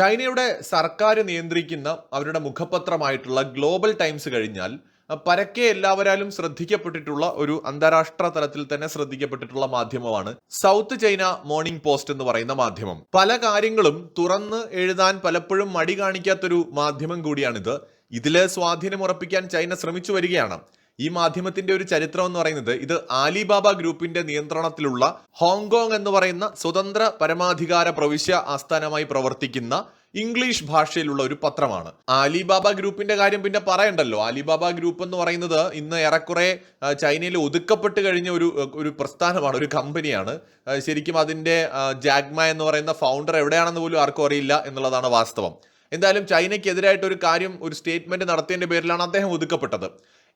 ചൈനയുടെ സർക്കാർ നിയന്ത്രിക്കുന്ന അവരുടെ മുഖപത്രമായിട്ടുള്ള ഗ്ലോബൽ ടൈംസ് കഴിഞ്ഞാൽ പരക്കെ എല്ലാവരാലും ശ്രദ്ധിക്കപ്പെട്ടിട്ടുള്ള ഒരു അന്താരാഷ്ട്ര തലത്തിൽ തന്നെ ശ്രദ്ധിക്കപ്പെട്ടിട്ടുള്ള മാധ്യമമാണ് സൗത്ത് ചൈന മോർണിംഗ് പോസ്റ്റ് എന്ന് പറയുന്ന മാധ്യമം. പല കാര്യങ്ങളും തുറന്ന് എഴുതാൻ പലപ്പോഴും മടി കാണിക്കാത്തൊരു മാധ്യമം കൂടിയാണിത്. ഇതിലെ സ്വാധീനം ഉറപ്പിക്കാൻ ചൈന ശ്രമിച്ചു വരികയാണ്. ഈ മാധ്യമത്തിന്റെ ഒരു ചരിത്രം എന്ന് പറയുന്നത് ഇത് ആലിബാബ ഗ്രൂപ്പിന്റെ നിയന്ത്രണത്തിലുള്ള ഹോങ്കോങ് എന്ന് പറയുന്ന സ്വതന്ത്ര പരമാധികാര പ്രവിശ്യ ആസ്ഥാനമായി പ്രവർത്തിക്കുന്ന ഇംഗ്ലീഷ് ഭാഷയിലുള്ള ഒരു പത്രമാണ്. ആലിബാബ ഗ്രൂപ്പിന്റെ കാര്യം പിന്നെ പറയണ്ടല്ലോ. ആലിബാബ ഗ്രൂപ്പ് എന്ന് പറയുന്നത് ഇന്ന് ഏറെക്കുറെ ചൈനയിൽ ഒതുക്കപ്പെട്ട് കഴിഞ്ഞ ഒരു ഒരു പ്രസ്ഥാനമാണ് ഒരു കമ്പനിയാണ്. ശരിക്കും അതിന്റെ ജാഗ്മ എന്ന് പറയുന്ന ഫൗണ്ടർ എവിടെയാണെന്ന് പോലും ആർക്കും അറിയില്ല എന്നുള്ളതാണ് വാസ്തവം. എന്തായാലും ചൈനയ്ക്കെതിരായിട്ട് ഒരു കാര്യം ഒരു സ്റ്റേറ്റ്മെന്റ് നടത്തിയതിന്റെ പേരിലാണ് അദ്ദേഹം ഒതുക്കപ്പെട്ടത്.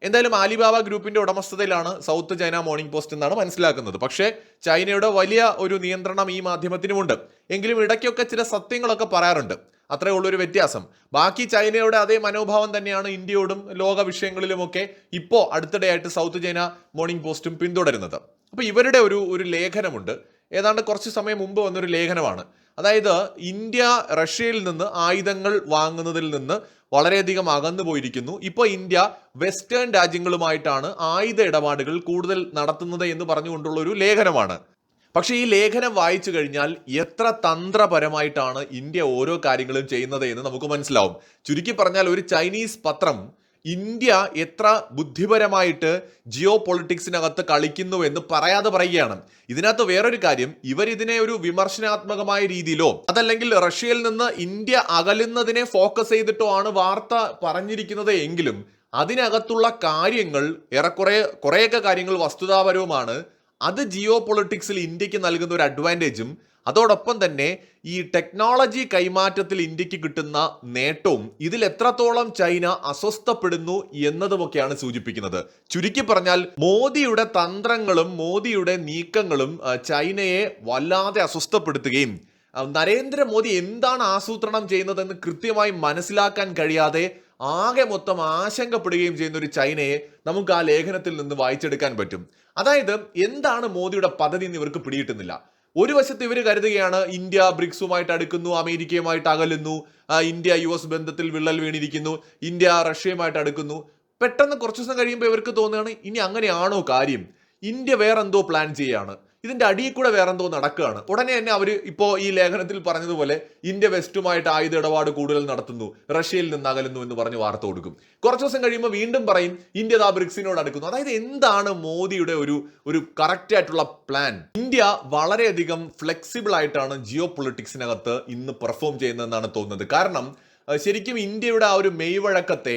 എന്തായാലും ആലിബാബ ഗ്രൂപ്പിന്റെ ഉടമസ്ഥതയിലാണ് സൗത്ത് ചൈന മോർണിംഗ് പോസ്റ്റ് എന്നാണ് മനസ്സിലാക്കുന്നത്. പക്ഷേ ചൈനയുടെ വലിയ ഒരു നിയന്ത്രണം ഈ മാധ്യമത്തിനുമുണ്ട്. എങ്കിലും ഇടയ്ക്കൊക്കെ ചില സത്യങ്ങളൊക്കെ പറയാറുണ്ട്. അത്രേ ഉള്ളൊരു വ്യത്യാസം. ബാക്കി ചൈനയുടെ അതേ മനോഭാവം തന്നെയാണ് ഇന്ത്യയോടും ലോക വിഷയങ്ങളിലുമൊക്കെ ഇപ്പോൾ അടുത്തിടെയായിട്ട് സൗത്ത് ചൈന മോർണിംഗ് പോസ്റ്റും പിന്തുടരുന്നത്. അപ്പോൾ ഇവരുടെ ഒരു ഒരു ലേഖനമുണ്ട്. ഏതാണ്ട് കുറച്ച് സമയം മുമ്പ് വന്നൊരു ലേഖനമാണ്. അതായത് ഇന്ത്യ റഷ്യയിൽ നിന്ന് ആയുധങ്ങൾ വാങ്ങുന്നതിൽ നിന്ന് വളരെയധികം അകന്നു പോയിരിക്കുന്നു. ഇപ്പോൾ ഇന്ത്യ വെസ്റ്റേൺ രാജ്യങ്ങളുമായിട്ടാണ് ആയുധ ഇടപാടുകൾ കൂടുതൽ നടത്തുന്നത് എന്ന് പറഞ്ഞുകൊണ്ടുള്ള ഒരു ലേഖനമാണ്. പക്ഷേ ഈ ലേഖനം വായിച്ചു കഴിഞ്ഞാൽ എത്ര തന്ത്രപരമായിട്ടാണ് ഇന്ത്യ ഓരോ കാര്യങ്ങളും ചെയ്യുന്നത് എന്ന് നമുക്ക് മനസ്സിലാവും. ചുരുക്കി പറഞ്ഞാൽ ഒരു ചൈനീസ് പത്രം ഇന്ത്യ എത്ര ബുദ്ധിപരമായിട്ട് ജിയോ പൊളിറ്റിക്സിനകത്ത് കളിക്കുന്നു എന്ന് പറയാതെ പറയുകയാണ്. ഇതിനകത്ത് വേറൊരു കാര്യം ഇവരിതിനെ ഒരു വിമർശനാത്മകമായ രീതിയിലോ അതല്ലെങ്കിൽ റഷ്യയിൽ നിന്ന് ഇന്ത്യ അകലുന്നതിനെ ഫോക്കസ് ചെയ്തിട്ടോ ആണ് വാർത്ത പറഞ്ഞിരിക്കുന്നത് എങ്കിലും അതിനകത്തുള്ള കാര്യങ്ങൾ ഏറെക്കുറെ കുറേയൊക്കെ കാര്യങ്ങൾ വസ്തുതാപരവുമാണ്. അത് ജിയോ പൊളിറ്റിക്സിൽ ഇന്ത്യയ്ക്ക് നൽകുന്ന ഒരു അഡ്വാന്റേജും അതോടൊപ്പം തന്നെ ഈ ടെക്നോളജി കൈമാറ്റത്തിൽ ഇന്ത്യയ്ക്ക് കിട്ടുന്ന നേട്ടവും ഇതിൽ എത്രത്തോളം ചൈന അസ്വസ്ഥപ്പെടുന്നു എന്നതുമൊക്കെയാണ് സൂചിപ്പിക്കുന്നത്. ചുരുക്കി പറഞ്ഞാൽ മോദിയുടെ തന്ത്രങ്ങളും മോദിയുടെ നീക്കങ്ങളും ചൈനയെ വല്ലാതെ അസ്വസ്ഥപ്പെടുത്തുകയും നരേന്ദ്രമോദി എന്താണ് ആസൂത്രണം ചെയ്യുന്നതെന്ന് കൃത്യമായി മനസ്സിലാക്കാൻ കഴിയാതെ ആകെ മൊത്തം ആശങ്കപ്പെടുകയും ചെയ്യുന്ന ഒരു ചൈനയെ നമുക്ക് ആ ലേഖനത്തിൽ നിന്ന് വായിച്ചെടുക്കാൻ പറ്റും. അതായത് എന്താണ് മോദിയുടെ പദ്ധതി എന്ന് ഇവർക്ക് പിടികിട്ടുന്നില്ല. ഒരു വശത്ത് ഇവർ കരുതുകയാണ് ഇന്ത്യ ബ്രിക്സുമായിട്ട് അടുക്കുന്നു അമേരിക്കയുമായിട്ട് അകലുന്നു ഇന്ത്യ യു എസ് ബന്ധത്തിൽ വിള്ളൽ വീണിരിക്കുന്നു ഇന്ത്യ റഷ്യയുമായിട്ട് അടുക്കുന്നു. പെട്ടെന്ന് കുറച്ചു ദിവസം കഴിയുമ്പോൾ ഇവർക്ക് തോന്നുകയാണ് ഇനി അങ്ങനെയാണോ കാര്യം? ഇന്ത്യ വേറെന്തോ പ്ലാൻ ചെയ്യാണ് ഇതിന്റെ അടിയിൽ കൂടെ വേറെന്തോ നടക്കുകയാണ്. ഉടനെ തന്നെ അവർ ഇപ്പോൾ ഈ ലേഖനത്തിൽ പറഞ്ഞതുപോലെ ഇന്ത്യ വെസ്റ്റുമായിട്ട് ആയുധ ഇടപാട് കൂടുതൽ നടത്തുന്നു റഷ്യയിൽ നിന്ന് അകലുന്നു എന്ന് പറഞ്ഞ് വാർത്ത കൊടുക്കും. കുറച്ച് ദിവസം കഴിയുമ്പോൾ വീണ്ടും പറയും ഇന്ത്യ ദാ ബ്രിക്സിനോട് അടുക്കുന്നു. അതായത് എന്താണ് മോദിയുടെ ഒരു ഒരു കറക്റ്റ് ആയിട്ടുള്ള പ്ലാൻ ഇന്ത്യ വളരെയധികം ഫ്ലെക്സിബിൾ ആയിട്ടാണ് ജിയോ പൊളിറ്റിക്സിനകത്ത് ഇന്ന് പെർഫോം ചെയ്യുന്നതെന്നാണ് തോന്നുന്നത്. കാരണം ശരിക്കും ഇന്ത്യയുടെ ആ ഒരു മെയ്വഴക്കത്തെ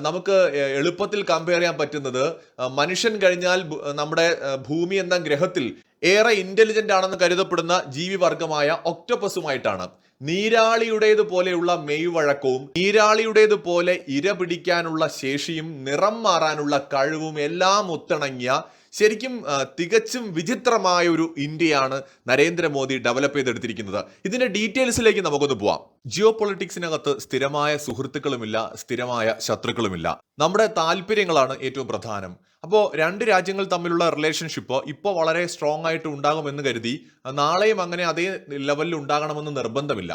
നമുക്ക് എളുപ്പത്തിൽ കമ്പയർ ചെയ്യാൻ പറ്റുന്നത് മനുഷ്യൻ കഴിഞ്ഞാൽ നമ്മുടെ ഭൂമി എന്ന ഗ്രഹത്തിൽ ഏറെ ഇന്റലിജന്റ് ആണെന്ന് കരുതപ്പെടുന്ന ജീവിവർഗമായ ഒക്ടോപ്പസുമായിട്ടാണ്. നീരാളിയുടേത് പോലെയുള്ള മെയ്വഴക്കവും നീരാളിയുടേതുപോലെ ഇര പിടിക്കാനുള്ള ശേഷിയും നിറം മാറാനുള്ള കഴിവും എല്ലാം ഒത്തിണങ്ങിയ ശരിക്കും തികച്ചും വിചിത്രമായ ഒരു ഇന്ത്യയാണ് നരേന്ദ്രമോദി ഡെവലപ്പ് ചെയ്തെടുത്തിരിക്കുന്നത്. ഇതിന്റെ ഡീറ്റെയിൽസിലേക്ക് നമുക്കൊന്ന് പോവാം. ജിയോ പൊളിറ്റിക്സിനകത്ത് സ്ഥിരമായ സുഹൃത്തുക്കളുമില്ല സ്ഥിരമായ ശത്രുക്കളുമില്ല. നമ്മുടെ താല്പര്യങ്ങളാണ് ഏറ്റവും പ്രധാനം. അപ്പോൾ രണ്ട് രാജ്യങ്ങൾ തമ്മിലുള്ള റിലേഷൻഷിപ്പ് ഇപ്പോൾ വളരെ സ്ട്രോങ് ആയിട്ട് ഉണ്ടാകുമെന്ന് കരുതി നാളെയും അങ്ങനെ അതേ ലെവലിൽ ഉണ്ടാകണമെന്ന് നിർബന്ധമില്ല.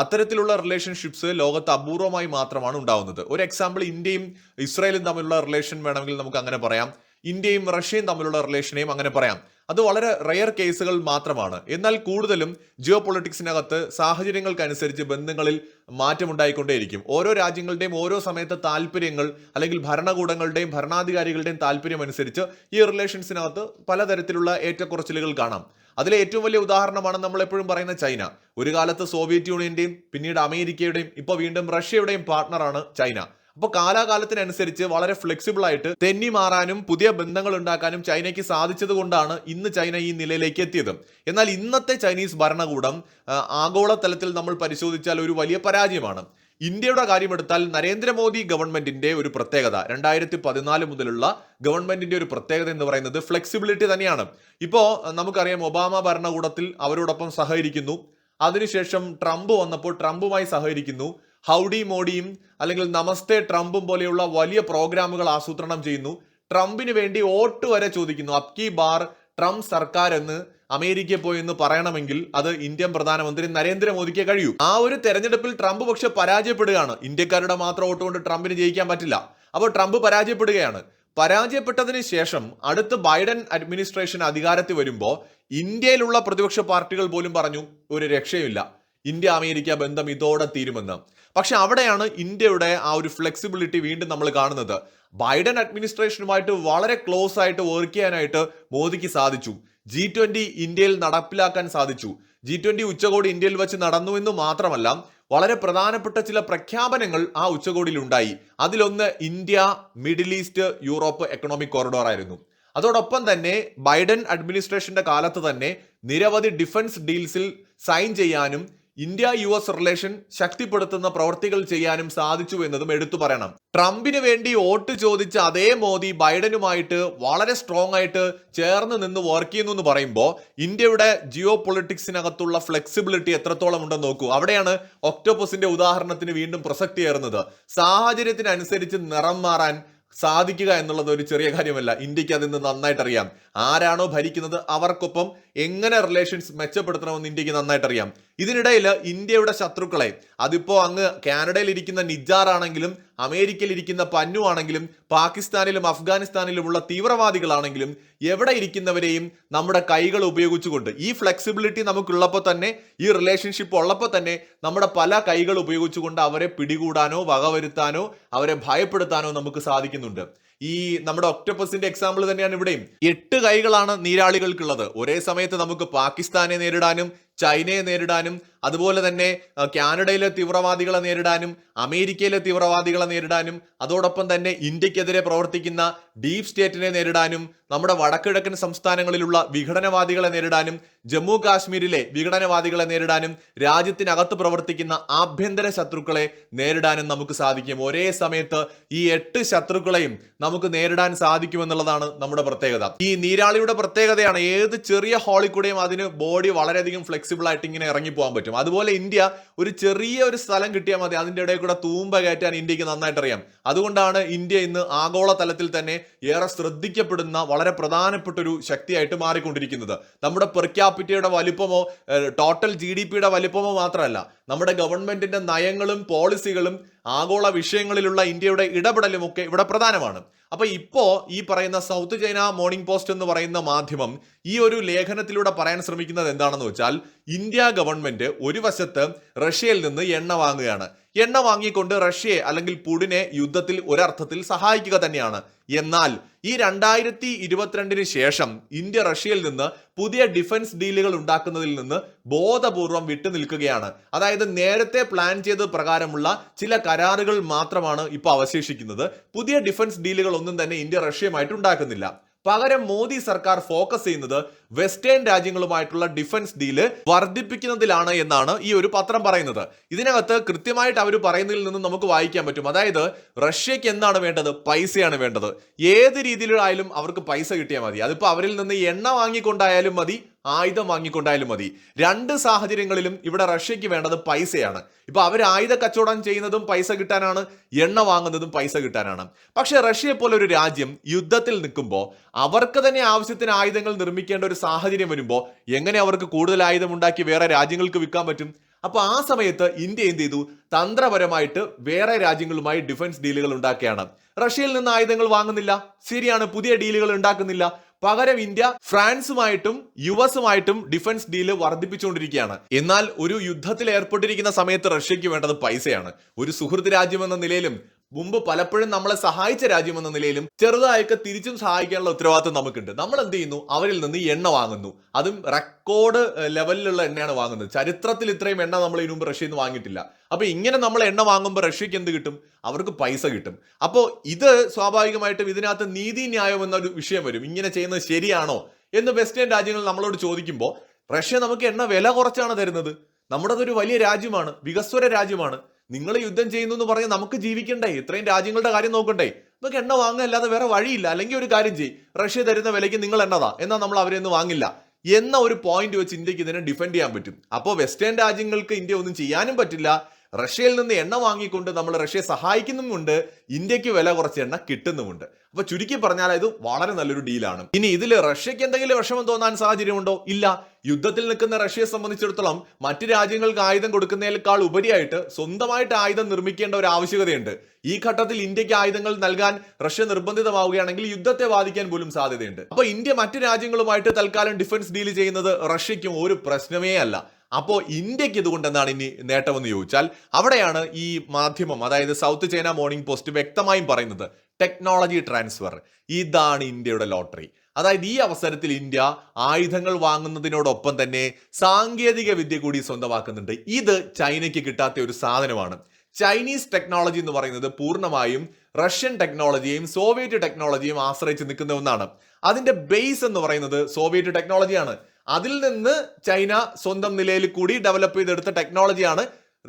അത്തരത്തിലുള്ള റിലേഷൻഷിപ്സ് ലോകത്ത് അപൂർവമായി മാത്രമാണ് ഉണ്ടാകുന്നത് ഒരു എക്സാമ്പിൾ ഇന്ത്യയും ഇസ്രായേലും തമ്മിലുള്ള റിലേഷൻ വേണമെങ്കിൽ നമുക്ക് അങ്ങനെ പറയാം. ഇന്ത്യയും റഷ്യയും തമ്മിലുള്ള റിലേഷനെയും അങ്ങനെ പറയാം. അത് വളരെ റയർ കേസുകൾ മാത്രമാണ്. എന്നാൽ കൂടുതലും ജിയോ പൊളിറ്റിക്സിനകത്ത് സാഹചര്യങ്ങൾക്കനുസരിച്ച് ബന്ധങ്ങളിൽ മാറ്റമുണ്ടായിക്കൊണ്ടേയിരിക്കും. ഓരോ രാജ്യങ്ങളുടെയും ഓരോ സമയത്തെ താല്പര്യങ്ങൾ അല്ലെങ്കിൽ ഭരണകൂടങ്ങളുടെയും ഭരണാധികാരികളുടെയും താല്പര്യം അനുസരിച്ച് ഈ റിലേഷൻസിനകത്ത് പലതരത്തിലുള്ള ഏറ്റക്കുറച്ചിലുകൾ കാണാം. അതിലെ ഏറ്റവും വലിയ ഉദാഹരണമാണ് നമ്മൾ എപ്പോഴും പറയുന്ന ചൈന. ഒരു കാലത്ത് സോവിയറ്റ് യൂണിയന്റെയും പിന്നീട് അമേരിക്കയുടെയും ഇപ്പോൾ വീണ്ടും റഷ്യയുടെയും പാർട്ണറാണ് ചൈന. അപ്പോൾ കാലാകാലത്തിനനുസരിച്ച് വളരെ ഫ്ലെക്സിബിൾ ആയിട്ട് തെന്നി മാറാനും പുതിയ ബന്ധങ്ങൾ ഉണ്ടാക്കാനും ചൈനയ്ക്ക് സാധിച്ചത് കൊണ്ടാണ് ഇന്ന് ചൈന ഈ നിലയിലേക്ക് എത്തിയത്. എന്നാൽ ഇന്നത്തെ ചൈനീസ് ഭരണകൂടം ആഗോള ആഗോളതലത്തിൽ നമ്മൾ പരിശോധിച്ചാൽ ഒരു വലിയ പരാജയമാണ്. ഇന്ത്യയുടെ കാര്യമെടുത്താൽ നരേന്ദ്രമോദി ഗവൺമെന്റിന്റെ ഒരു പ്രത്യേകത രണ്ടായിരത്തി പതിനാല് മുതലുള്ള ഗവൺമെന്റിന്റെ ഒരു പ്രത്യേകത എന്ന് പറയുന്നത് ഫ്ലെക്സിബിലിറ്റി തന്നെയാണ്. ഇപ്പോ നമുക്കറിയാം ഒബാമ ഭരണകൂടത്തിൽ അവരോടൊപ്പം സഹകരിക്കുന്നു. അതിനുശേഷം ട്രംപ് വന്നപ്പോൾ ട്രംപുമായി സഹകരിക്കുന്നു. ഹൗഡി മോഡിയും അല്ലെങ്കിൽ നമസ്തേ ട്രംപും പോലെയുള്ള വലിയ പ്രോഗ്രാമുകൾ ആസൂത്രണം ചെയ്യുന്നു. ട്രംപിന് വേണ്ടി വോട്ട് വരെ ചോദിക്കുന്നു. അപ്കി ബാർ ട്രംപ് സർക്കാർ എന്ന് അമേരിക്കയിൽ പോയി എന്ന് പറയണമെങ്കിൽ അത് ഇന്ത്യൻ പ്രധാനമന്ത്രി നരേന്ദ്രമോദിക്ക് കഴിയൂ. ആ ഒരു തെരഞ്ഞെടുപ്പിൽ ട്രംപ് പക്ഷെ പരാജയപ്പെടുകയാണ്. ഇന്ത്യക്കാരുടെ മാത്രം വോട്ട് കൊണ്ട് ട്രംപിന് ജയിക്കാൻ പറ്റില്ല. അപ്പോൾ ട്രംപ് പരാജയപ്പെടുകയാണ്. പരാജയപ്പെട്ടതിന് ശേഷം അടുത്ത ബൈഡൻ അഡ്മിനിസ്ട്രേഷൻ അധികാരത്തിൽ വരുമ്പോൾ ഇന്ത്യയിലുള്ള പ്രതിപക്ഷ പാർട്ടികൾ പോലും പറഞ്ഞു ഒരു രക്ഷയുമില്ല. ഇന്ത്യ അമേരിക്ക ബന്ധം ഇതോടെ തീരുമെന്ന്. പക്ഷെ അവിടെയാണ് ഇന്ത്യയുടെ ആ ഒരു ഫ്ലെക്സിബിലിറ്റി വീണ്ടും നമ്മൾ കാണുന്നത്. ബൈഡൻ അഡ്മിനിസ്ട്രേഷനുമായിട്ട് വളരെ ക്ലോസ് ആയിട്ട് വർക്ക് ചെയ്യാനായിട്ട് മോദിക്ക് സാധിച്ചു. ജി ട്വന്റി ഇന്ത്യയിൽ നടപ്പിലാക്കാൻ സാധിച്ചു. ജി ട്വന്റി ഉച്ചകോടി ഇന്ത്യയിൽ വെച്ച് നടന്നു എന്ന് മാത്രമല്ല വളരെ പ്രധാനപ്പെട്ട ചില പ്രഖ്യാപനങ്ങൾ ആ ഉച്ചകോടിയിൽ ഉണ്ടായി. അതിലൊന്ന് India middle east Europe economic corridor ആയിരുന്നു. അതോടൊപ്പം തന്നെ ബൈഡൻ അഡ്മിനിസ്ട്രേഷന്റെ കാലത്ത് തന്നെ നിരവധി ഡിഫൻസ് ഡീൽസിൽ സൈൻ ചെയ്യാനും ഇന്ത്യ യു എസ് റിലേഷൻ ശക്തിപ്പെടുത്തുന്ന പ്രവൃത്തികൾ ചെയ്യാനും സാധിച്ചു എന്നതും എടുത്തു പറയണം. ട്രംപിന് വേണ്ടി വോട്ട് ചോദിച്ച അതേ മോദി ബൈഡനുമായിട്ട് വളരെ സ്ട്രോങ് ആയിട്ട് ചേർന്ന് നിന്ന് വർക്ക് ചെയ്യുന്നു എന്ന് പറയുമ്പോൾ ഇന്ത്യയുടെ ജിയോ പൊളിറ്റിക്സിനകത്തുള്ള ഫ്ലെക്സിബിലിറ്റി എത്രത്തോളം ഉണ്ടെന്ന് നോക്കൂ. അവിടെയാണ് ഒക്ടോപ്പസിന്റെ ഉദാഹരണത്തിന് വീണ്ടും പ്രസക്തിയേറുന്നത്. സാഹചര്യത്തിനനുസരിച്ച് നിറം മാറാൻ സാധിക്കുക എന്നുള്ളത് ഒരു ചെറിയ കാര്യമല്ല. ഇന്ത്യയ്ക്ക് അതിന്ന് നന്നായിട്ട് അറിയാം ആരാണോ ഭരിക്കുന്നത് അവർക്കൊപ്പം എങ്ങനെ റിലേഷൻസ് മെച്ചപ്പെടുത്തണമെന്ന് ഇന്ത്യയ്ക്ക് നന്നായിട്ട് അറിയാം ഇതിനിടയിൽ ഇന്ത്യയുടെ ശത്രുക്കളെ അതിപ്പോ അങ്ങ് കാനഡയിൽ ഇരിക്കുന്ന നിജാർ ആണെങ്കിലും അമേരിക്കയിൽ ഇരിക്കുന്ന പന്നു ആണെങ്കിലും പാകിസ്ഥാനിലും അഫ്ഗാനിസ്ഥാനിലുമുള്ള തീവ്രവാദികളാണെങ്കിലും എവിടെ ഇരിക്കുന്നവരെയും നമ്മുടെ കൈകൾ ഉപയോഗിച്ചുകൊണ്ട് ഈ ഫ്ലെക്സിബിലിറ്റി നമുക്കുള്ളപ്പോൾ തന്നെ ഈ റിലേഷൻഷിപ്പ് ഉള്ളപ്പോൾ തന്നെ നമ്മുടെ പല കൈകൾ ഉപയോഗിച്ചുകൊണ്ട് അവരെ പിടികൂടാനോ വകവരുത്താനോ അവരെ ഭയപ്പെടുത്താനോ നമുക്ക് സാധിക്കുന്നുണ്ട്. ഈ നമ്മുടെ ഒക്ടോപ്പസിന്റെ എക്സാമ്പിൾ തന്നെയാണ് ഇവിടെയും. എട്ട് കൈകളാണ് നീരാളികൾക്കുള്ളത്. ഒരേ സമയത്ത് നമുക്ക് പാകിസ്ഥാനെ നേരിടാനും ചൈനയെ നേരിടാനും അതുപോലെ തന്നെ കാനഡയിലെ തീവ്രവാദികളെ നേരിടാനും അമേരിക്കയിലെ തീവ്രവാദികളെ നേരിടാനും അതോടൊപ്പം തന്നെ ഇന്ത്യക്കെതിരെ പ്രവർത്തിക്കുന്ന ഡീപ് സ്റ്റേറ്റിനെ നേരിടാനും നമ്മുടെ വടക്കിഴക്കൻ സംസ്ഥാനങ്ങളിലുള്ള വിഘടനവാദികളെ നേരിടാനും ജമ്മു കാശ്മീരിലെ വിഘടനവാദികളെ നേരിടാനും രാജ്യത്തിനകത്ത് പ്രവർത്തിക്കുന്ന ആഭ്യന്തര ശത്രുക്കളെ നേരിടാനും നമുക്ക് സാധിക്കും. ഒരേ സമയത്ത് ഈ എട്ട് ശത്രുക്കളെയും നമുക്ക് നേരിടാൻ സാധിക്കുമെന്നുള്ളതാണ് നമ്മുടെ പ്രത്യേകത. ഈ നീരാളിയുടെ പ്രത്യേകതയാണ് ഏത് ചെറിയ ഹോളിൽ കൂടെയും അതിന് ബോഡി വളരെയധികം ഫ്ലെക്സിബിൾ ആയിട്ട് ഇങ്ങനെ ഇറങ്ങി പോകാൻ പറ്റും. അതുപോലെ ഇന്ത്യ ഒരു ചെറിയ ഒരു സ്ഥലം കിട്ടിയാൽ മതി. അതിന്റെ ഇടയിൽ കൂടെ തൂമ്പ കയറ്റാൻ ഇന്ത്യയ്ക്ക് നന്നായിട്ട് അറിയാം അതുകൊണ്ടാണ് ഇന്ത്യ ഇന്ന് ആഗോള തലത്തിൽ തന്നെ ഏറെ ശ്രദ്ധിക്കപ്പെടുന്ന വളരെ പ്രധാനപ്പെട്ട ഒരു ശക്തിയായിട്ട് മാറിക്കൊണ്ടിരിക്കുന്നത്. നമ്മുടെ പെർ വലിപ്പമോ ടോട്ടൽ ജി ഡി പിയുടെ വലിപ്പമോ മാത്രമല്ല നമ്മുടെ ഗവൺമെന്റിന്റെ നയങ്ങളും പോളിസികളും ആഗോള വിഷയങ്ങളിലുള്ള ഇന്ത്യയുടെ ഇടപെടലുമൊക്കെ ഇവിടെ പ്രധാനമാണ്. അപ്പൊ ഇപ്പോ ഈ പറയുന്ന സൗത്ത് ചൈന മോർണിംഗ് പോസ്റ്റ് എന്ന് പറയുന്ന മാധ്യമം ഈ ഒരു ലേഖനത്തിലൂടെ പറയാൻ ശ്രമിക്കുന്നത് എന്താണെന്ന് വെച്ചാൽ ഇന്ത്യ ഗവൺമെന്റ് ഒരു വശത്ത് റഷ്യയിൽ നിന്ന് എണ്ണ വാങ്ങുകയാണ്. എണ്ണ വാങ്ങിക്കൊണ്ട് റഷ്യയെ അല്ലെങ്കിൽ പുടിനെ യുദ്ധത്തിൽ ഒരർത്ഥത്തിൽ സഹായിക്കുക തന്നെയാണ്. എന്നാൽ ഈ രണ്ടായിരത്തി ഇരുപത്തിരണ്ടിന് ശേഷം ഇന്ത്യ റഷ്യയിൽ നിന്ന് പുതിയ ഡിഫൻസ് ഡീലുകൾ ഉണ്ടാക്കുന്നതിൽ നിന്ന് ബോധപൂർവം വിട്ടു നിൽക്കുകയാണ്. അതായത് നേരത്തെ പ്ലാൻ ചെയ്ത പ്രകാരമുള്ള ചില കരാറുകൾ മാത്രമാണ് ഇപ്പോൾ അവശേഷിക്കുന്നത്. പുതിയ ഡിഫൻസ് ഡീലുകൾ ഒന്നും തന്നെ ഇന്ത്യ റഷ്യയുമായിട്ട് ഉണ്ടാക്കുന്നില്ല. പകരം മോദി സർക്കാർ ഫോക്കസ് ചെയ്യുന്നത് വെസ്റ്റേൺ രാജ്യങ്ങളുമായിട്ടുള്ള ഡിഫൻസ് ഡീൽ വർദ്ധിപ്പിക്കുന്നതിലാണ് എന്നാണ് ഈ ഒരു പത്രം പറയുന്നത്. ഇതിനകത്ത് കൃത്യമായിട്ട് അവർ പറയുന്നതിൽ നിന്നും നമുക്ക് വായിക്കാൻ പറ്റും. അതായത് റഷ്യക്ക് എന്താണ് വേണ്ടത്? പൈസയാണ് വേണ്ടത്. ഏത് രീതിയിലായാലും അവർക്ക് പൈസ കിട്ടിയാൽ മതി. അതിപ്പോൾ അവരിൽ നിന്ന് എണ്ണ വാങ്ങിക്കൊണ്ടായാലും മതി. ആയുധം വാങ്ങിക്കൊണ്ടായാലും മതി. രണ്ട് സാഹചര്യങ്ങളിലും ഇവിടെ റഷ്യക്ക് വേണ്ടത് പൈസയാണ്. ഇപ്പൊ അവർ ആയുധ കച്ചവടം ചെയ്യുന്നതും പൈസ കിട്ടാനാണ് എണ്ണ വാങ്ങുന്നതും പൈസ കിട്ടാനാണ്. പക്ഷെ റഷ്യയെ പോലെ ഒരു രാജ്യം യുദ്ധത്തിൽ നിൽക്കുമ്പോൾ അവർക്ക് തന്നെ ആവശ്യത്തിന് ആയുധങ്ങൾ നിർമ്മിക്കേണ്ട ഒരു സാഹചര്യം വരുമ്പോൾ എങ്ങനെ അവർക്ക് കൂടുതൽ ആയുധം ഉണ്ടാക്കി വേറെ രാജ്യങ്ങൾക്ക് വിൽക്കാൻ പറ്റും? അപ്പൊ ആ സമയത്ത് ഇന്ത്യ എന്ത് ചെയ്തു? തന്ത്രപരമായിട്ട് വേറെ രാജ്യങ്ങളുമായി ഡിഫൻസ് ഡീലുകൾ ഉണ്ടാക്കുകയാണ്. റഷ്യയിൽ നിന്ന് ആയുധങ്ങൾ വാങ്ങുന്നില്ല. ശരിയാണ് പുതിയ ഡീലുകൾ ഉണ്ടാക്കുന്നില്ല. പകരം ഇന്ത്യ ഫ്രാൻസുമായിട്ടും യു എസുമായിട്ടും ഡിഫൻസ് ഡീൽ വർദ്ധിപ്പിച്ചുകൊണ്ടിരിക്കുകയാണ്. എന്നാൽ ഒരു യുദ്ധത്തിൽ ഏർപ്പെട്ടിരിക്കുന്ന സമയത്ത് റഷ്യക്ക് വേണ്ടത് പൈസയാണ്. ഒരു സുഹൃത്ത് രാജ്യം എന്ന നിലയിലും മുമ്പ് പലപ്പോഴും നമ്മളെ സഹായിച്ച രാജ്യം എന്ന നിലയിലും ചെറുതായൊക്കെ തിരിച്ചും സഹായിക്കാനുള്ള ഉത്തരവാദിത്വം നമുക്കുണ്ട്. നമ്മൾ എന്ത് ചെയ്യുന്നു അവരിൽ നിന്ന് എണ്ണ വാങ്ങുന്നു. അതും റെക്കോർഡ് ലെവലിലുള്ള എണ്ണയാണ് വാങ്ങുന്നത്. ചരിത്രത്തിൽ ഇത്രയും എണ്ണ നമ്മൾ ഇതിനു മുമ്പ് റഷ്യയിൽ നിന്ന് വാങ്ങിയിട്ടില്ല. അപ്പൊ ഇങ്ങനെ നമ്മൾ എണ്ണ വാങ്ങുമ്പോൾ റഷ്യക്ക് എന്ത് കിട്ടും? അവർക്ക് പൈസ കിട്ടും. അപ്പോൾ ഇത് സ്വാഭാവികമായിട്ടും ഇതിനകത്ത് നീതി ന്യായം എന്നൊരു വിഷയം വരും. ഇങ്ങനെ ചെയ്യുന്നത് ശരിയാണോ എന്ന് വെസ്റ്റേൺ രാജ്യങ്ങൾ നമ്മളോട് ചോദിക്കുമ്പോൾ റഷ്യ നമുക്ക് എണ്ണ വില കുറച്ചാണ് തരുന്നത്. നമ്മുടെ ഒരു വലിയ രാജ്യമാണ്. വികസ്വര രാജ്യമാണ്. നിങ്ങൾ യുദ്ധം ചെയ്യുന്നു എന്ന് പറഞ്ഞാൽ നമുക്ക് ജീവിക്കണ്ടേ? ഇത്രയും രാജ്യങ്ങളുടെ കാര്യം നോക്കണ്ടേ? നമുക്ക് എണ്ണ വാങ്ങുക അല്ലാതെ വേറെ വഴിയില്ല. അല്ലെങ്കിൽ ഒരു കാര്യം ചെയ്യും. റഷ്യ തരുന്ന വിലയ്ക്ക് നിങ്ങൾ എണ്ണതാ. എന്നാൽ നമ്മൾ അവരെ ഒന്നും വാങ്ങില്ല. എന്ന ഒരു പോയിന്റ് വെച്ച് ഇന്ത്യയ്ക്ക് ഇതിനെ ഡിഫെൻഡ് ചെയ്യാൻ പറ്റും. അപ്പോൾ വെസ്റ്റേൺ രാജ്യങ്ങൾക്ക് ഇന്ത്യ ഒന്നും ചെയ്യാനും പറ്റില്ല. റഷ്യയിൽ നിന്ന് എണ്ണ വാങ്ങിക്കൊണ്ട് നമ്മൾ റഷ്യയെ സഹായിക്കുന്നുമുണ്ട് ഇന്ത്യയ്ക്ക് വില കുറച്ച് എണ്ണ കിട്ടുന്നുമുണ്ട്. അപ്പൊ ചുരുക്കി പറഞ്ഞാൽ ഇത് വളരെ നല്ലൊരു ഡീലാണ്. ഇനി ഇതിൽ റഷ്യക്ക് എന്തെങ്കിലും വിഷമം തോന്നാൻ സാഹചര്യമുണ്ടോ? ഇല്ല. യുദ്ധത്തിൽ നിൽക്കുന്ന റഷ്യയെ സംബന്ധിച്ചിടത്തോളം മറ്റു രാജ്യങ്ങൾക്ക് ആയുധം കൊടുക്കുന്നതിനേക്കാൾ ഉപരിയായിട്ട് സ്വന്തമായിട്ട് ആയുധം നിർമ്മിക്കേണ്ട ഒരു ആവശ്യകതയുണ്ട്. ഈ ഘട്ടത്തിൽ ഇന്ത്യയ്ക്ക് ആയുധങ്ങൾ നൽകാൻ റഷ്യ നിർബന്ധിതമാവുകയാണെങ്കിൽ യുദ്ധത്തെ ബാധിക്കാൻ പോലും സാധ്യതയുണ്ട്. അപ്പൊ ഇന്ത്യ മറ്റു രാജ്യങ്ങളുമായിട്ട് തൽക്കാലം ഡിഫൻസ് ഡീൽ ചെയ്യുന്നത് റഷ്യയ്ക്കും ഒരു പ്രശ്നമേ അല്ല. അപ്പോൾ ഇന്ത്യയ്ക്ക് ഇതുകൊണ്ട് എന്താണ് ഇനി നേട്ടമെന്ന് ചോദിച്ചാൽ അവിടെയാണ് ഈ മാധ്യമം അതായത് സൗത്ത് ചൈന മോർണിംഗ് പോസ്റ്റ് വ്യക്തമായും പറയുന്നത് ടെക്നോളജി ട്രാൻസ്ഫർ. ഇതാണ് ഇന്ത്യയുടെ ലോട്ടറി. അതായത് ഈ അവസരത്തിൽ ഇന്ത്യ ആയുധങ്ങൾ വാങ്ങുന്നതിനോടൊപ്പം തന്നെ സാങ്കേതിക വിദ്യ കൂടി സ്വന്തമാക്കുന്നുണ്ട്. ഇത് ചൈനയ്ക്ക് കിട്ടാത്ത ഒരു സാധനമാണ്. ചൈനീസ് ടെക്നോളജി എന്ന് പറയുന്നത് പൂർണമായും റഷ്യൻ ടെക്നോളജിയെയും സോവിയറ്റ് ടെക്നോളജിയും ആശ്രയിച്ച് നിൽക്കുന്ന ഒന്നാണ്. അതിന്റെ ബേസ് എന്ന് പറയുന്നത് സോവിയറ്റ് ടെക്നോളജിയാണ്. അതിൽ നിന്ന് ചൈന സ്വന്തം നിലയിൽ കൂടി ഡെവലപ്പ് ചെയ്തെടുത്ത ടെക്നോളജിയാണ്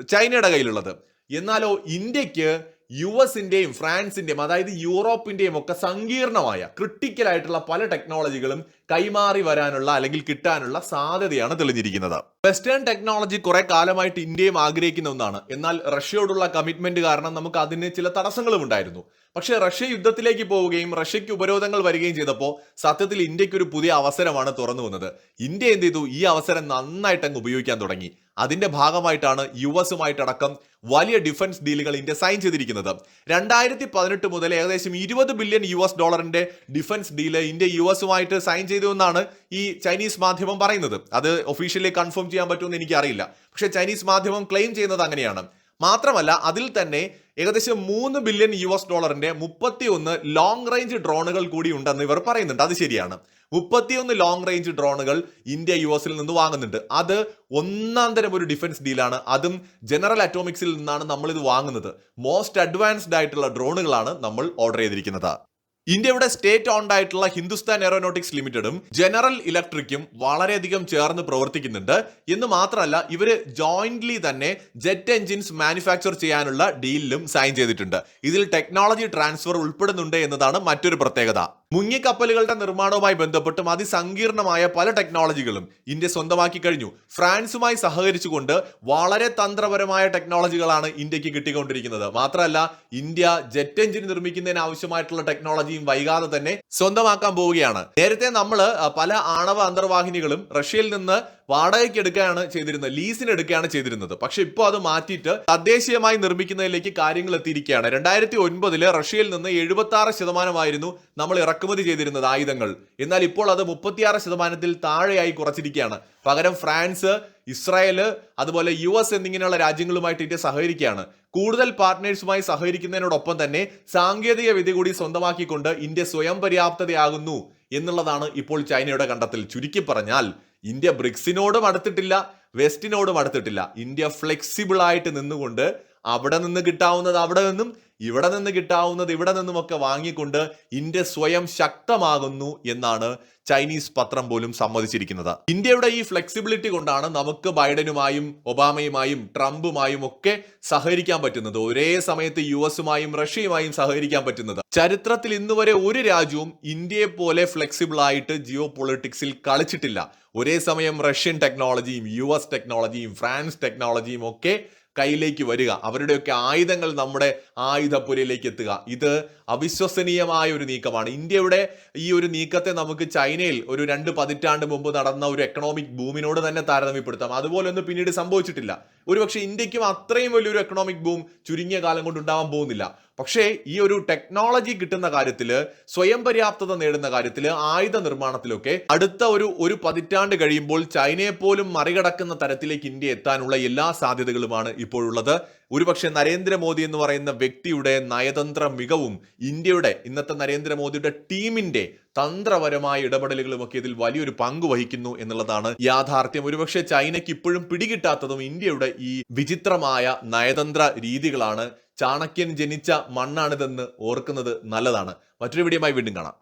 ചൈനയുടെ കയ്യിലുള്ളത്. എന്നാലോ ഇന്ത്യയ്ക്ക് യു എസിന്റെയും ഫ്രാൻസിന്റെയും അതായത് യൂറോപ്പിന്റെയും ഒക്കെ സങ്കീർണമായ ക്രിട്ടിക്കൽ ആയിട്ടുള്ള പല ടെക്നോളജികളും കൈമാറി വരാനുള്ള അല്ലെങ്കിൽ കിട്ടാനുള്ള സാധ്യതയാണ് തെളിഞ്ഞിരിക്കുന്നത്. വെസ്റ്റേൺ ടെക്നോളജി കുറെ കാലമായിട്ട് ഇന്ത്യയും ആഗ്രഹിക്കുന്ന ഒന്നാണ്. എന്നാൽ റഷ്യയോടുള്ള കമ്മിറ്റ്മെന്റ് കാരണം നമുക്ക് അതിന് ചില തടസ്സങ്ങളും ഉണ്ടായിരുന്നു. പക്ഷേ റഷ്യ യുദ്ധത്തിലേക്ക് പോവുകയും റഷ്യയ്ക്ക് ഉപരോധങ്ങൾ വരികയും ചെയ്തപ്പോൾ സത്യത്തിൽ ഇന്ത്യയ്ക്ക് ഒരു പുതിയ അവസരമാണ് തുറന്നു വന്നത്. ഇന്ത്യ എന്ത് ചെയ്തു? ഈ അവസരം നന്നായിട്ട് അങ്ങ് ഉപയോഗിക്കാൻ തുടങ്ങി. അതിന്റെ ഭാഗമായിട്ടാണ് യു എസുമായിട്ടടക്കം വലിയ ഡിഫൻസ് ഡീലുകൾ ഇന്ത്യ സൈൻ ചെയ്തിരിക്കുന്നത്. രണ്ടായിരത്തി പതിനെട്ട് മുതൽ ഏകദേശം ഇരുപത് ബില്യൺ യു എസ് ഡോളറിന്റെ ഡിഫൻസ് ഡീൽ ഇന്ത്യ യു എസുമായിട്ട് സൈൻ ചെയ്തു എന്നാണ് ഈ ചൈനീസ് മാധ്യമം പറയുന്നത്. അത് ഒഫീഷ്യലി കൺഫേം ചെയ്യാൻ പറ്റുമെന്ന് എനിക്കറിയില്ല. പക്ഷേ ചൈനീസ് മാധ്യമം ക്ലെയിം ചെയ്യുന്നത് അങ്ങനെയാണ്. മാത്രമല്ല അതിൽ തന്നെ ഏകദേശം മൂന്ന് ബില്യൺ യു എസ് ഡോളറിന്റെ മുപ്പത്തിയൊന്ന് ലോങ് റേഞ്ച് ഡ്രോണുകൾ കൂടി ഉണ്ടെന്ന് ഇവർ പറയുന്നുണ്ട്. അത് ശരിയാണ്. മുപ്പത്തിയൊന്ന് ലോങ് റേഞ്ച് ഡ്രോണുകൾ ഇന്ത്യ യു എസിൽ നിന്ന് വാങ്ങുന്നുണ്ട്. അത് ഒന്നാം തരം ഒരു ഡിഫൻസ് ഡീലാണ് അതും ജനറൽ അറ്റോമിക്സിൽ നിന്നാണ് നമ്മൾ ഇത് വാങ്ങുന്നത്. മോസ്റ്റ് അഡ്വാൻസ്ഡ് ആയിട്ടുള്ള ഡ്രോണുകളാണ് നമ്മൾ ഓർഡർ ചെയ്തിരിക്കുന്നത്. ഇന്ത്യയുടെ സ്റ്റേറ്റ് ഓൺഡ് ആയിട്ടുള്ള ഹിന്ദുസ്ഥാൻ എയറോനോട്ടിക്സ് ലിമിറ്റഡും ജനറൽ ഇലക്ട്രിക്കും വളരെയധികം ചേർന്ന് പ്രവർത്തിക്കുന്നുണ്ട്. എന്ന് മാത്രമല്ല ഇവർ ജോയിന്റ്ലി തന്നെ ജെറ്റ് എഞ്ചിൻസ് മാനുഫാക്ചർ ചെയ്യാനുള്ള ഡീലിലും സൈൻ ചെയ്തിട്ടുണ്ട്. ഇതിൽ ടെക്നോളജി ട്രാൻസ്ഫർ ഉൾപ്പെടുന്നുണ്ട് എന്നതാണ് മറ്റൊരു പ്രത്യേകത. മുങ്ങിക്കപ്പലുകളുടെ നിർമ്മാണവുമായി ബന്ധപ്പെട്ടും അതിസങ്കീർണമായ പല ടെക്നോളജികളും ഇന്ത്യ സ്വന്തമാക്കി കഴിഞ്ഞു. ഫ്രാൻസുമായി സഹകരിച്ചുകൊണ്ട് വളരെ തന്ത്രപരമായ ടെക്നോളജികളാണ് ഇന്ത്യയ്ക്ക് കിട്ടിക്കൊണ്ടിരിക്കുന്നത്. മാത്രമല്ല ഇന്ത്യ ജെറ്റ് എഞ്ചിൻ നിർമ്മിക്കുന്നതിന് ആവശ്യമായിട്ടുള്ള ടെക്നോളജിയും വൈകാതെ തന്നെ സ്വന്തമാക്കാൻ പോവുകയാണ്. നേരത്തെ നമ്മൾ പല ആണവ അന്തർവാഹിനികളും റഷ്യയിൽ നിന്ന് വാടകയ്ക്ക് എടുക്കുകയാണ് ചെയ്തിരുന്നത് ലീസിന് എടുക്കുകയാണ് ചെയ്തിരുന്നത്. പക്ഷെ ഇപ്പോൾ അത് മാറ്റിയിട്ട് തദ്ദേശീയമായി നിർമ്മിക്കുന്നതിലേക്ക് കാര്യങ്ങൾ എത്തിയിരിക്കുകയാണ്. രണ്ടായിരത്തി ഒൻപതിൽ റഷ്യയിൽ നിന്ന് എഴുപത്തി ആറ് ശതമാനമായിരുന്നു നമ്മൾ ഇറക്കുമതി ചെയ്തിരുന്നത് ആയുധങ്ങൾ. എന്നാൽ ഇപ്പോൾ അത് മുപ്പത്തിയാറ് ശതമാനത്തിൽ താഴെയായി കുറച്ചിരിക്കുകയാണ്. പകരം ഫ്രാൻസ് ഇസ്രായേൽ അതുപോലെ യു എസ് എന്നിങ്ങനെയുള്ള രാജ്യങ്ങളുമായിട്ട് ഇന്ത്യ സഹകരിക്കുകയാണ്. കൂടുതൽ പാർട്ട്നേഴ്സുമായി സഹകരിക്കുന്നതിനോടൊപ്പം തന്നെ സാങ്കേതിക വിദ്യ കൂടി സ്വന്തമാക്കിക്കൊണ്ട് ഇന്ത്യ സ്വയം പര്യാപ്തതയാകുന്നു എന്നുള്ളതാണ് ഇപ്പോൾ ചൈനയുടെ കണ്ടെത്തൽ. ചുരുക്കി പറഞ്ഞാൽ ഇന്ത്യ ബ്രിക്സിനോടും അടുത്തിട്ടില്ല വെസ്റ്റിനോടും അടുത്തിട്ടില്ല. ഇന്ത്യ ഫ്ലെക്സിബിൾ ആയിട്ട് നിന്നുകൊണ്ട് അവിടെ നിന്ന് കിട്ടാവുന്നത് അവിടെ നിന്നും ഇവിടെ നിന്ന് കിട്ടാവുന്നത് ഇവിടെ നിന്നുമൊക്കെ വാങ്ങിക്കൊണ്ട് ഇന്ത്യ സ്വയം ശക്തമാകുന്നു എന്നാണ് ചൈനീസ് പത്രം പോലും സമ്മതിച്ചിരിക്കുന്നത്. ഇന്ത്യയുടെ ഈ ഫ്ലെക്സിബിലിറ്റി കൊണ്ടാണ് നമുക്ക് ബൈഡനുമായും ഒബാമയുമായും ട്രംപുമായും ഒക്കെ സഹകരിക്കാൻ പറ്റുന്നത്. ഒരേ സമയത്ത് യു എസുമായും റഷ്യയുമായും സഹകരിക്കാൻ പറ്റുന്നത്. ചരിത്രത്തിൽ ഇന്നുവരെ ഒരു രാജ്യവും ഇന്ത്യയെ പോലെ ഫ്ലെക്സിബിൾ ആയിട്ട് ജിയോ പൊളിറ്റിക്സിൽ കളിച്ചിട്ടില്ല. ഒരേ സമയം റഷ്യൻ ടെക്നോളജിയും യു എസ് ടെക്നോളജിയും ഫ്രാൻസ് ടെക്നോളജിയും ഒക്കെ കയ്യിലേക്ക് വരിക. അവരുടെയൊക്കെ ആയുധങ്ങൾ നമ്മുടെ ആയുധപ്പുരയിലേക്ക് എത്തുക. ഇത് അവിശ്വസനീയമായ ഒരു നീക്കമാണ്. ഇന്ത്യയുടെ ഈ ഒരു നീക്കത്തെ നമുക്ക് ചൈനയിൽ ഒരു രണ്ട് പതിറ്റാണ്ട് മുമ്പ് നടന്ന ഒരു എക്കണോമിക് ബൂമിനോട് തന്നെ താരതമ്യപ്പെടുത്താം. അതുപോലെ ഒന്നും പിന്നീട് സംഭവിച്ചിട്ടില്ല. ഒരുപക്ഷെ ഇന്ത്യക്കും അത്രയും വലിയൊരു എക്കണോമിക് ബൂം ചുരുങ്ങിയ കാലം കൊണ്ട് ഉണ്ടാവാൻ പോകുന്നില്ല. പക്ഷേ ഈ ഒരു ടെക്നോളജി കിട്ടുന്ന കാര്യത്തിൽ സ്വയം പര്യാപ്തത നേടുന്ന കാര്യത്തിൽ ആയുധ നിർമ്മാണത്തിലൊക്കെ അടുത്ത ഒരു ഒരു പതിറ്റാണ്ട് കഴിയുമ്പോൾ ചൈനയെ പോലും മറികടക്കുന്ന തരത്തിലേക്ക് ഇന്ത്യ എത്താനുള്ള എല്ലാ സാധ്യതകളുമാണ് ഇപ്പോഴുള്ളത്. ഒരുപക്ഷെ നരേന്ദ്രമോദി എന്ന് പറയുന്ന വ്യക്തിയുടെ നയതന്ത്ര മികവും ഇന്ത്യയുടെ ഇന്നത്തെ നരേന്ദ്രമോദിയുടെ ടീമിന്റെ തന്ത്രപരമായ ഇടപെടലുകളുമൊക്കെ ഇതിൽ വലിയൊരു പങ്ക് വഹിക്കുന്നു എന്നുള്ളതാണ് യാഥാർത്ഥ്യം. ഒരുപക്ഷെ ചൈനയ്ക്ക് ഇപ്പോഴും പിടികിട്ടാത്തതും ഇന്ത്യയുടെ ഈ വിചിത്രമായ നയതന്ത്ര രീതികളാണ് ചാണക്യൻ ജനിച്ച മണ്ണാണിതെന്ന് ഓർക്കുന്നത് നല്ലതാണ്. മറ്റൊരു വീഡിയോയുമായി വീണ്ടും കാണാം.